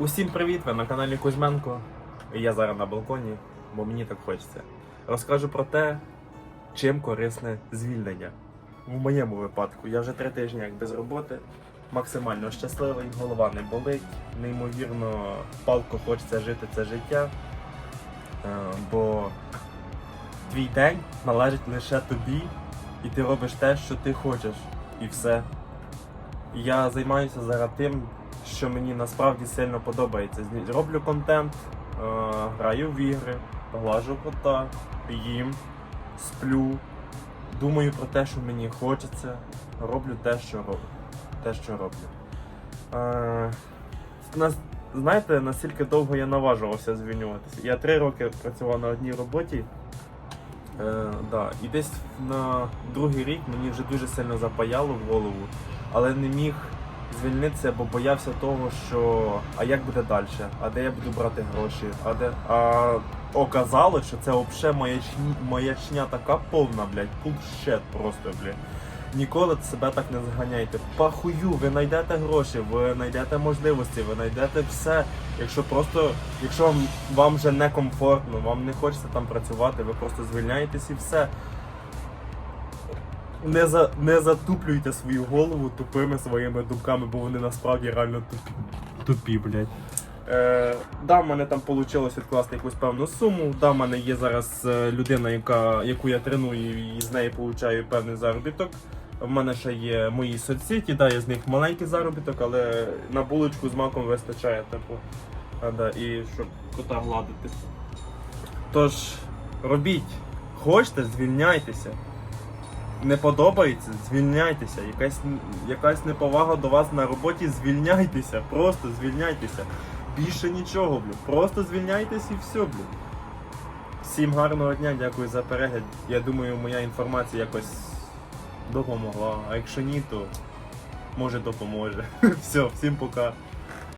Усім привіт! Ви на каналі Кузьменко. Я зараз на балконі, бо мені так хочеться. Розкажу про те, чим корисне звільнення. В моєму випадку я вже три тижні як без роботи, максимально щасливий, голова не болить, неймовірно палко хочеться жити це життя. Е, Бо твій день належить лише тобі, і ти робиш те, що ти хочеш, і все. Я займаюся зараз тим, що мені насправді сильно подобається. Роблю контент, е, граю в ігри, глажу кота, їм, сплю, думаю про те, що мені хочеться, роблю те, що роблю. Те, що роблю. Е, нас, знаєте, наскільки довго я наважувався звільнюватися. Я три роки працював на одній роботі. Е, да. І десь на другий рік мені вже дуже сильно запаяло в голову, але не міг звільнитися, бо боявся того, що а як буде далі, а де я буду брати гроші, а де. А оказалось, що це взагалі маячня, маячня така повна, блядь, пулшет просто, блядь. Ніколи себе так не заганяйте. Пахую, ви знайдете гроші, ви знайдете можливості, ви знайдете все. Якщо просто, якщо вам, вам вже не комфортно, вам не хочеться там працювати, ви просто звільняєтесь і все. Не, за, не затуплюйте свою голову тупими своїми думками, бо вони насправді реально тупі. Тупі, блядь. Е, да, в мене там вийшло відкласти якусь певну суму. Да, в мене є зараз е, людина, яка, яку я треную і з неї получаю певний заробіток. В мене ще є мої соцсеті, да, я з них маленький заробіток, але на булочку з маком вистачає, типу. А, да, і щоб кота гладити. Тож, робіть, хочете, звільняйтеся. Не подобається, звільняйтеся. Якась, якась неповага до вас на роботі, звільняйтеся, просто звільняйтеся. Більше нічого, блін. Просто звільняйтесь і все, блін. Всім гарного дня, дякую за перегляд. Я думаю, моя інформація якось допомогла. А якщо ні, то може допоможе. Все, всім пока.